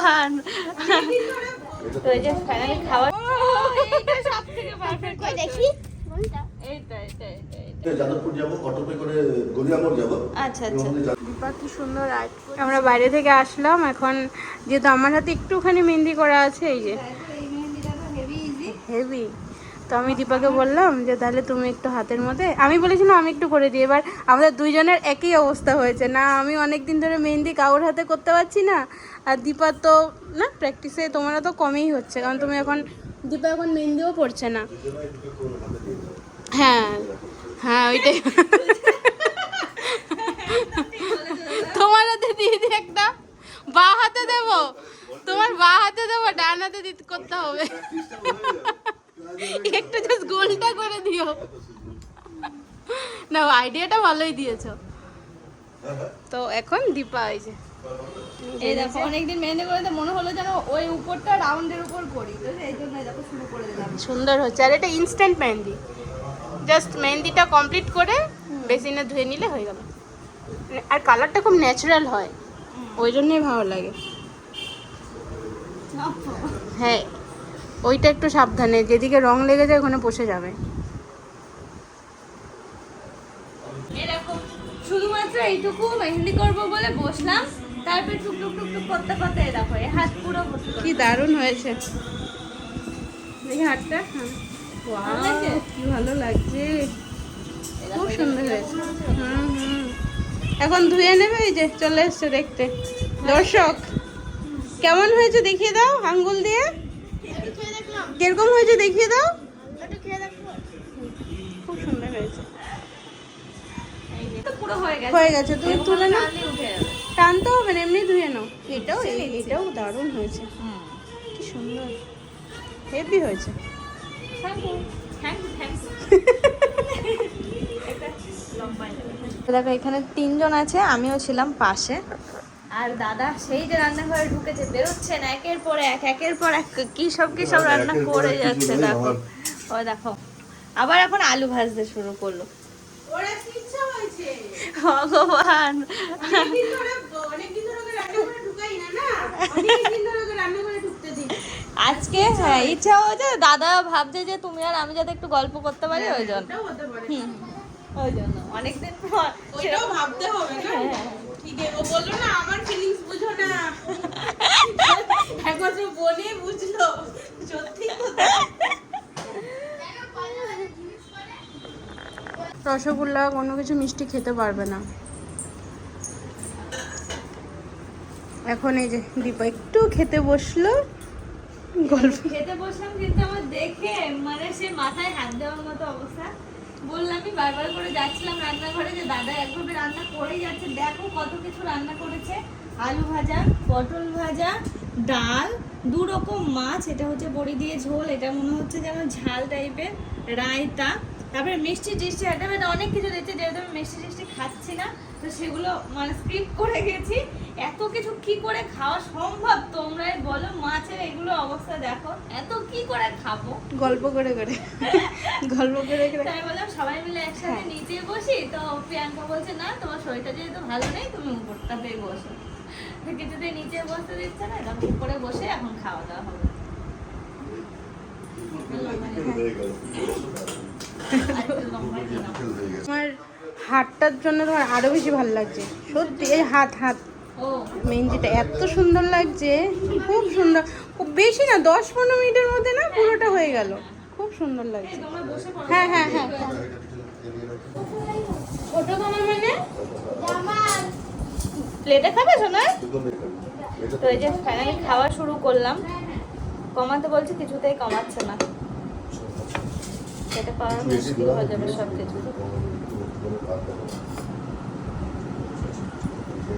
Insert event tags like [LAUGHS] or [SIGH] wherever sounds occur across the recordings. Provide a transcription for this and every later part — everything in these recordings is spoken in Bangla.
[LAUGHS] আমরা বাইরে থেকে আসলাম এখন যেহেতু আমার হাতে একটুখানি মেহেন্দি করা আছে এই যে। হেভি তো আমি দীপাকে বললাম যে, তাহলে তুমি একটু হাতের মধ্যে আমি বলেছিলাম, আমি একটু করে দিই। এবার আমাদের দুইজনের একই অবস্থা হয়েছে। না, আমি অনেক দিন ধরে মেহেন্দি কাউর হাতে করতে পারছি না, আর দীপার তো, না প্র্যাকটিসে তোমার তো কমই হচ্ছে, কারণ তুমি এখন, দীপা এখন মেহেন্দিও পড়ছে না। হ্যাঁ হ্যাঁ ওইটাই। তোমার হাতে দিয়ে একটা বা হাতে দেব, তোমার বা হাতে দেবো, ডান হাতে দিতে করতে হবে। একটু জাস্ট গোলটা করে দিও। না আইডিয়াটা ভালোই দিয়েছ। তো এখন দীপা এই যে। এই দেখো অনেকদিন মেহেন্দি করে তো মনে হলো যেন ওই উপরটা রাউন্ডের উপর করি। তো এই জন্য দেখো শুরু করে দিলাম। সুন্দর হচ্ছে আর এটা ইনস্ট্যান্ট মেহেন্দি। জাস্ট মেহেন্দিটা কমপ্লিট করে বেসিনে ধুয়ে নিলে হয়ে গেল। আর কালারটা খুব ন্যাচারাল হয়। ওই জন্যই ভালো লাগে। হ্যাঁ। ওইটা একটু সাবধানে যেদিকে রং লেগে যায় ওখানে বসে যাবে। শুধুমাত্র এইটুকু মেহেন্দি করব বলে বসলাম। তারপর টুকটুক টুকটুক করতে করতে এই দেখো এই হাত পুরো কি দারুণ হয়েছে। দেখি হাতটা হ্যাঁ। কি ভালো লাগছে। খুব সুন্দর হয়েছে। হুম হুম। এখন ধুয়ে নেবে এই যে চলে এসছে দেখতে। দর্শক কেমন হয়েছে দেখিয়ে দাও আঙ্গুল দিয়ে। কীরকম হয়েছে দেখিয়ে দাও। খুব সুন্দর হয়েছে। এই তো পুরো হয়ে গেছে। হয়ে তুমি তুলে টানতে হবে না এমনি ধুয়ে নাও। এটাও এটাও দারুণ হয়েছে। কি সুন্দর। হেভি হয়েছে। [LAUGHS] দেখো এখানে তিনজন আছে আমিও ছিলাম পাশে। আর দাদা সেই যে রান্নাঘরে ঢুকেছে বেরোচ্ছে না একের পর এক একের পর এক কি সব কি সব রান্না করে যাচ্ছে দেখো। ওই দেখো আবার এখন আলু ভাজতে শুরু করল। ভগবান। আজকে হ্যাঁ ইচ্ছা হয়েছে দাদা ভাবছে যে তুমি আর আমি যাতে একটু গল্প করতে পারি ওই জন্য। ওই জন্য অনেকদিন পর। ভাবতে হবে না? ঠিক আছে ও বলল না আমার ফিলিংস বুঝো না। একমাত্র বনে বুঝলো। সত্যি রসগোল্লা কোনো কিছু মিষ্টি খেতে পারবে না। এখন এই যে দীপা একটু খেতে বসল। গল্প খেতে বসলাম কিন্তু আমার দেখে মানে সে মাথায় হাত দেওয়ার মতো অবস্থা। বললাম আমি বারবার করে যাচ্ছিলাম রান্নাঘরে যে দাদা একভাবে রান্না করেই যাচ্ছে। দেখো কত কিছু রান্না করেছে। আলু ভাজা, পটল ভাজা, ডাল, দু রকম মাছ। এটা হচ্ছে বড়ি দিয়ে ঝোল। এটা মনে হচ্ছে যেন ঝাল টাইপের রায়তা। তারপরে মিষ্টি টিষ্টি একটা মানে অনেক কিছু দিচ্ছে যেহেতু আমি মিষ্টি টিষ্টি খাচ্ছি না তো সেগুলো মানে স্কিপ করে গেছি। এত কিছু কি করে খাওয়া সম্ভব? তোমরাই বলো মাছের এগুলো অবস্থা দেখো। এত কি করে খাব? গল্প করে করে। গল্প করে করে। তাই বললাম সবাই মিলে হ্যাঁ। একসাথে নিচে বসি তো প্রিয়াঙ্কা বলছে না তোমার শরীরটা যেহেতু ভালো নেই তুমি উপরটা পেয়ে বসো। তো কিছুতেই নিচে বসতে দিচ্ছে না তখন উপরে বসে এখন খাওয়া দাওয়া হবে হয়ে গেল আর একটু লম্বাই দিলাম। হয়ে গেছে আমার হাতটার জন্য তোমার আরও বেশি ভালো লাগছে। সত্যি এই হাত হাত। ও মেহেন্দিটা এত সুন্দর লাগছে খুব সুন্দর। খুব বেশি না দশ পনেরো মিনিটের মধ্যে না পুরোটা হয়ে গেল। খুব সুন্দর লাগছে। হ্যাঁ হ্যাঁ হ্যাঁ। ছোট মামা মানে? প্লেটে খাবে শোনা তো এই যে ফাইনালি খাওয়া শুরু করলাম। কমাতে বলছে কিছুতেই কমাচ্ছে না। এটা পাওয়া মুশকিল হয়ে যাবে সব কিছু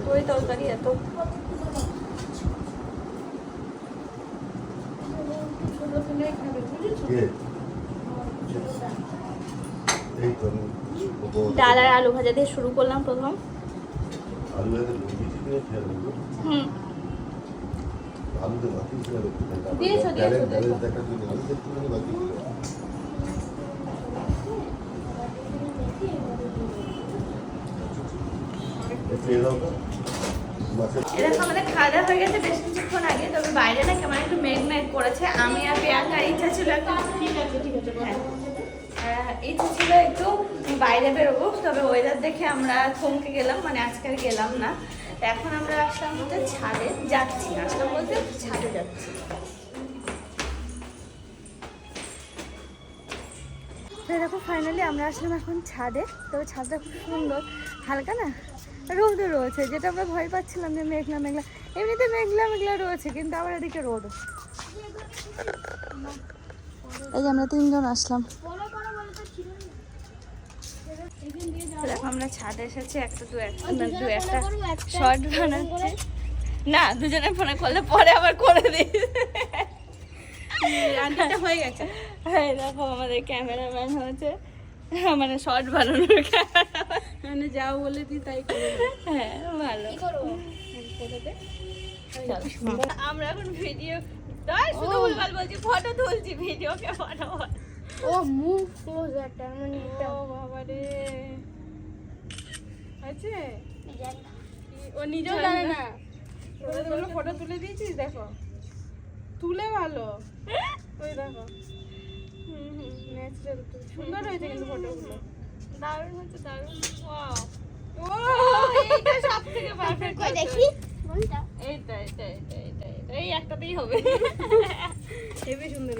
ওই তরকারি এত ডাল আর আলু ভাজা দিয়ে শুরু করলাম প্রথম। হুম। দিয়েছ, দিয়েছ, ডালের দিয়েছ। দেখা ছিল, আলুতে একটুখানি বাকি ছিল। একটু খেয়ে দাও এরকম আমাদের খাওয়া দাওয়া হয়ে গেছে বেশ কিছুক্ষণ আগে তবে বাইরে না কেমন একটু মেঘ মেঘ করেছে। আমি আর প্রিয়াঙ্কার ইচ্ছা ছিল একটু ঠিক আছে ঠিক আছে ইচ্ছা ছিল একটু বাইরে বেরোবো তবে ওয়েদার দেখে আমরা থমকে গেলাম মানে আজকে আর গেলাম না। তো এখন আমরা আসলাম বলতে ছাদে যাচ্ছি আসলাম বলতে ছাদে যাচ্ছি। এরকম ফাইনালি আমরা আসলাম এখন ছাদে। তবে ছাদটা খুব সুন্দর। হালকা না? রোদও রয়েছে যেটা আমরা ভয় পাচ্ছিলাম যে মেঘলা মেঘলা। এমনিতে মেঘলা মেঘলা রয়েছে কিন্তু আবার এদিকে রোদ এই যে আমরা তিনজন আসলাম। আমরা ছাদে এসেছি একটা দু একটা দু একটা শর্ট বানাচ্ছি। না দুজনে ফোনে করলে পরে আবার করে দিই। রান্নাটা হয়ে গেছে। দেখো আমাদের ক্যামেরাম্যান হচ্ছে মানে শর্ট বানানোর ক্যামেরা মানে যাও বলে দিই তাই করে। হ্যাঁ ভালো। চলো। আমরা এখন ভিডিও তাই শুধু ভুলভাল বলছি ফটো তুলছি ভিডিওকে ফটো ও মুভ ক্লোজার তার মানে এটা ও বাবা রে। আছে? ও নিজেও জানে না। তোরা ফটো তুলে দিয়েছিস দেখো। তুলে ভালো। ওই দেখো। হুম হুম ন্যাচারাল সুন্দর হয়েছে কিন্তু ফটোগুলো দারুণ হচ্ছে দারুণ ওয়াও ও এইটা সব থেকে পারফেক্ট কই দেখি? কোনটা? এইটা এইটা এইটা এইটা এইটা। এই একটাতেই হবে। [LAUGHS] সুন্দর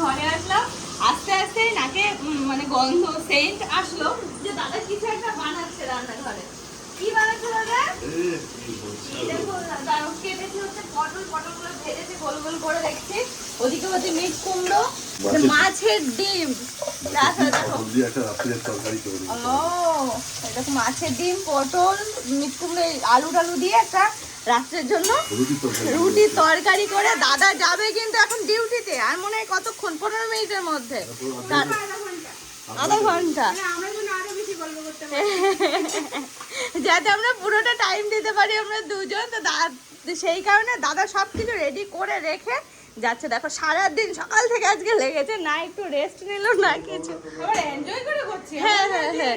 ঘরে আসলাম। আস্তে আস্তে নাকে মানে গন্ধ সেন্ট আসলো যে দাদা কিছু একটা বানাচ্ছে রান্নাঘরে। কি বানাচ্ছে দাদা? দেখো কেটেছে হচ্ছে পটল পটলগুলো ভেজেছে গোল গোল করে দেখছি। ওদিকে হচ্ছে মিট কুমড়ো মাছের- মাছের ডিম। মাছের ডিম পটল মিট কুমড়ো এই আলু টালু দিয়ে একটা রাত্রের জন্য রুটি তরকারি করে দাদা যাবে কিন্তু এখন ডিউটিতে। আর মনে হয় কতক্ষণ? পনেরো মিনিটের মধ্যে। আধা ঘণ্টা। করতে [LAUGHS] যাতে আমরা পুরোটা টাইম দিতে পারি আমরা দুজন। তো সেই কারণে দাদা সব কিছু রেডি করে রেখে যাচ্ছে দেখো সারাদিন সকাল থেকে আজকে লেগেছে না একটু রেস্ট নিল না কিছু। হ্যাঁ, হ্যাঁ, হ্যাঁ।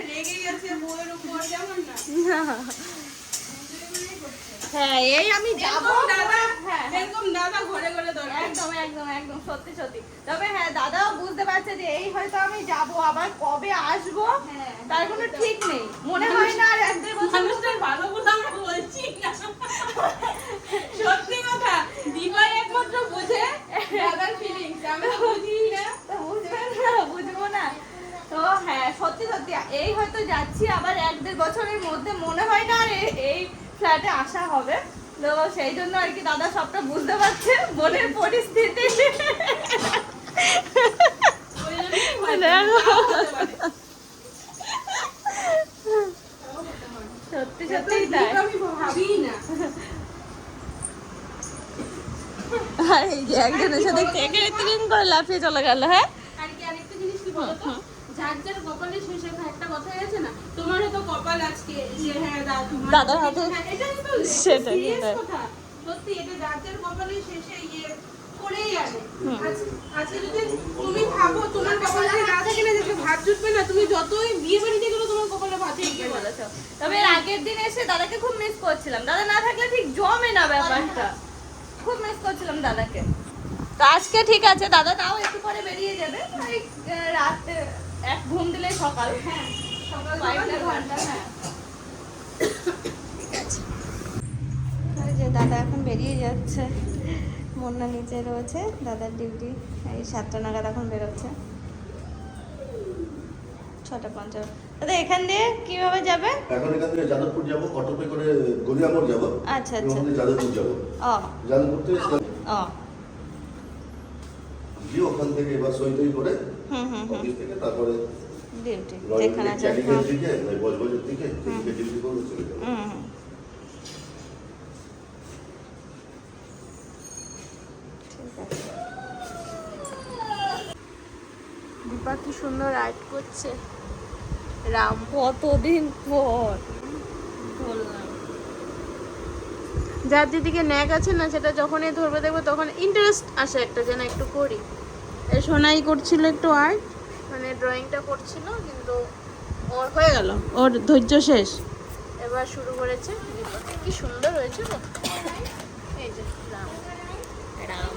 হ্যাঁ এই আমি যাব। এরকম দাদা হ্যাঁ এরকম দাদা ঘরে ঘরে একদম একদম একদম সত্যি সত্যি। তবে হ্যাঁ দাদাও বুঝতে পারছে যে এই হয়তো আমি যাব আবার কবে আসব তার কোনো ঠিক নেই। মনে হয় না আর এক দেড় বছর মানুষটার ভালো বলে বলছি [LAUGHS] সত্যি কথা দিবাই বোঝে দাদার ফিলিংস আমি তো বুঝি না। তো বুঝবেন না বুঝব না। তো হ্যাঁ সত্যি সত্যি এই হয়তো যাচ্ছি আবার এক দেড় বছরের মধ্যে মনে হয় না আর এই ফ্ল্যাটে আসা হবে। তো সেই জন্য আর কি দাদা সবটা বুঝতে পারছে মনের পরিস্থিতি। পারে। সত্যি সত্যি তাই। আমি ভাবিই না। আর এই যে একজনের সাথে কেকে তিন করে লাফিয়ে চলে গেল হ্যাঁ? আর কি আরেকটা জিনিস কি বলতো যার যার কপালে শেষে একটা কথা আছে না? তোমারও তো কপাল আজকে যে হ্যাঁ দাদার হাতে- হ্যাঁ, এটাই তো সেটাই, serious সেটাই। কথা। সত্যি এটা যার যার কপালে শেষে ইয়ে করেই আনে। আজকে যদি তুমি ভাবো তোমার কপালে না থাকে না যে ভাত জুটবে না তুমি যতই বিয়ে বাড়িতে গেলেও তোমার কপালে ভাতই ঠিকই বলেছ। তবে এর আগের দিন এসে দাদাকে খুব মিস করছিলাম। দাদা না থাকলে ঠিক জমে না ব্যাপারটা। খুব মিস করছিলাম দাদাকে। তো আজকে ঠিক আছে দাদা তাও একটু পরে বেরিয়ে যাবে। ওই রাতে এক ঘুম দিলে সকাল। হ্যাঁ সকাল ঘণ্টা হ্যাঁ। ঠিক আছে। যে দাদা এখন বেরিয়ে যাচ্ছে। মুন্না নিচে রয়েছে দাদার ডিউটি। এই সাতটা নাগাদ এখন বেরোচ্ছে। ছটা পঞ্চাশ। দাদা এখান দিয়ে কীভাবে যাবে? এখন এখান থেকে যাদবপুর যাব করে গড়িয়ামোড় যাব। আচ্ছা আচ্ছা। যাদবপুর যাব। যাদবপুর থেকে গিয়ে ওখান থেকে এবার সই করে অফিস থেকে তারপরে ডিউটি যেখানে আছে দিকে বজবজের দিকে ডিউটি করব চলে যাব। হুম হুম। ঠিক আছে। দীপা কি সুন্দর আর্ট করছে। রাম কতদিন পর? বললাম। যার দিদিকে ন্যাক আছে না সেটা যখনই ধরবে দেখবে তখন ইন্টারেস্ট আসে একটা যেন একটু করি। সোনাই করছিল একটু আর্ট মানে ড্রয়িংটা করছিল কিন্তু ওর হয়ে গেল ওর ধৈর্য শেষ। এবার শুরু করেছে কি সুন্দর হয়েছে এই যে রাম। রাম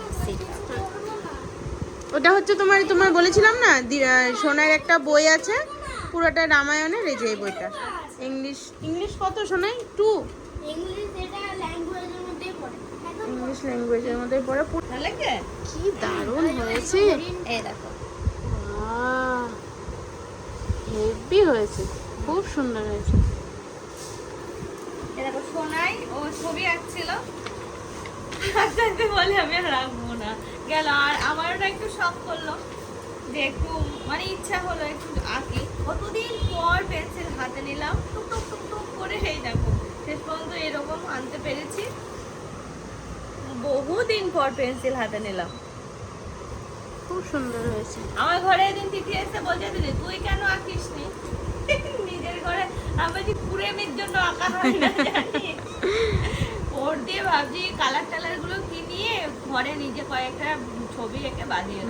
ওটা হচ্ছে তোমার তোমার বলেছিলাম না সোনার একটা বই আছে পুরোটা রামায়ণের এই যে এই বইটা। ইংলিশ ইংলিশ কত শোনাই টু ইংলিশ এটা ল্যাঙ্গুয়েজের মধ্যেই পড়ে। ইংলিশ ল্যাঙ্গুয়েজের মধ্যে পড়ে। ভালো লাগে? কি দারুণ হয়েছে। এই দেখো। হেভি হয়েছে। খুব সুন্দর হয়েছে। এই দেখো সোনাই ও ছবি আঁকছিল। আঁকতে আঁকতে বলে আমি আর রাখব না। গেল আর আমারও না একটু শখ করল। যে একটু মানে ইচ্ছা হলো একটু আঁকি। কতদিন পর পেন্সিল হাতে নিলাম টুক টুক টুক টুক করে এই দেখো শেষ পর্যন্ত এরকম আনতে পেরেছি। বহুদিন পর পেন্সিল হাতে নিলাম। খুব সুন্দর হয়েছে। আমার ঘরে একদিন তিথি এসে বলছে দিদি তুই কেন আঁকিস নি [LAUGHS] নিজের ঘরে আমার যে কুড়েমির জন্য আঁকা হয় না জানি। ওর দিয়ে ভাবছি কালার টালারগুলো কিনিয়ে ঘরে নিজে কয়েকটা ছবি এঁকে বাঁধিয়ে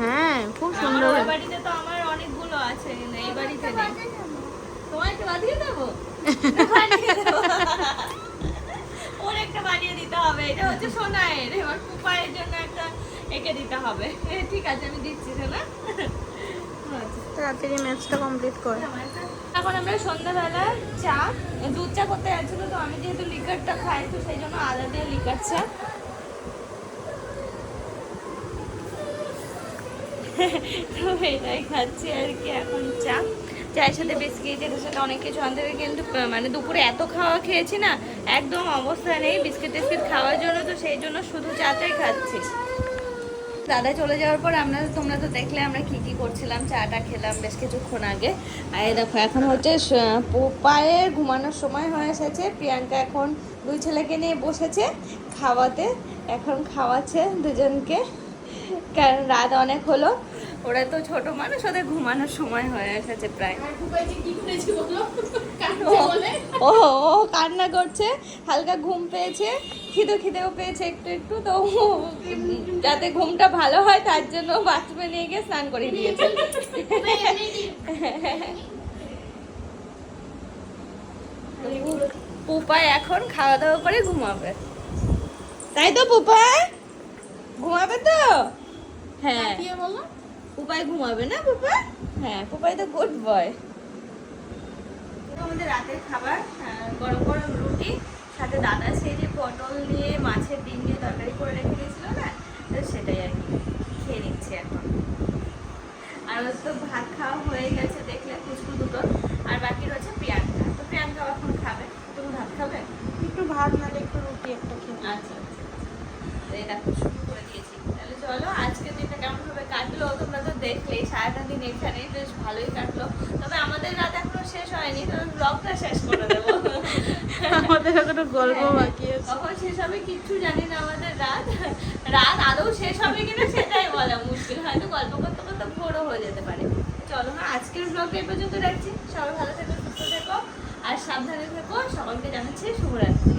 হ্যাঁ খুব সুন্দর। হয়েছে বাড়িতে তো আমার অনেকগুলো আছে কিন্তু এই বাড়িতে নেই। তোমার একটা বাঁধিয়ে দেবো? ওর একটা বানিয়ে দিতে হবে এটা হচ্ছে সোনায়ের। এবার কুপায়ের জন্য একটা এঁকে দিতে হবে। ঠিক আছে আমি দিচ্ছি আচ্ছা তাড়াতাড়ি ম্যাচটা কমপ্লিট কর। এখন আমরা সন্ধ্যাবেলা চা দুধ চা করতে যাচ্ছিল তো আমি যেহেতু লিকারটা খাই তো সেই জন্য আদা দিয়ে লিকার চা। তো এটাই খাচ্ছি আর কি, এখন চা। চায়ের সাথে বিস্কিট এটার সাথে অনেক কিছু আনতে হবে, কিন্তু মানে দুপুরে এত খাওয়া খেয়েছি না, একদম অবস্থা নেই, বিস্কিট টিস্কিট খাওয়ার জন্য, তো সেই জন্য শুধু চাটাই খাচ্ছি। দাদা চলে যাওয়ার পর আমরা, তোমরা তো দেখলে আমরা কি কি করছিলাম, চাটা খেলাম বেশ কিছুক্ষণ আগে। আর দেখো, এখন হচ্ছে পোপায়ের ঘুমানোর সময় হয়ে এসেছে, প্রিয়াঙ্কা এখন দুই ছেলেকে নিয়ে বসেছে খাওয়াতে, এখন খাওয়াচ্ছে দুজনকে, কারণ রাত অনেক হলো। ওরা তো ছোট মানুষ ওদের ঘুমানোর সময় হয়ে এসেছে প্রায়। ও ও কান্না করছে হালকা ঘুম পেয়েছে খিদে খিদেও পেয়েছে একটু একটু তো যাতে ঘুমটা ভালো হয় তার জন্য বাথরুমে নিয়ে গিয়ে স্নান করিয়ে দিয়েছে পুপাই এখন খাওয়া দাওয়া করে ঘুমাবে। তাই তো পুপাই ঘুমাবে তো? হ্যাঁ। পুপাই ঘুমাবে না পুপাই? হ্যাঁ পুপাই তো গুড বয় আমাদের রাতের খাবার গরম গরম রুটি সাথে দাদা সেই যে পটল দিয়ে মাছের ডিম দিয়ে তরকারি করে রেখে দিয়েছিল না তো সেটাই আর কি খেয়ে নিচ্ছি এখন। আর ওর তো ভাত খাওয়া হয়ে গেছে দেখলে কুচকু দুটো আর বাকি রয়েছে প্রিয়াঙ্কা। তো প্রিয়াঙ্কা এখন খাবে। তুমি ভাত খাবে? একটু ভাত নালে একটু রুটি একটা খেয়ে আচ্ছা আচ্ছা এটা খুব শুরু করে দিয়েছি। তাহলে চলো আজকে দিনটা কেমন ভাবে কাটলো তোমরা তো সারাটা দিন এখানেই বেশ ভালোই কাটলো। তবে আমাদের রাত এখনও শেষ হয়নি ব্লগটা শেষ করে দেবো। আমাদের এখনও গল্প বাকি আছে। কখন শেষ হবে কিচ্ছু জানি না আমাদের রাত। রাত আদৌ শেষ হবে কিনা সেটাই বলা মুশকিল হয়তো গল্প করতে করতে ভোরও হয়ে যেতে পারে। চলো না আজকের ব্লগটা এই পর্যন্ত রাখছি। সবাই ভালো থেকো সুস্থ থেকো আর সাবধানে থেকো। সকলকে জানাচ্ছি শুভরাত্রি।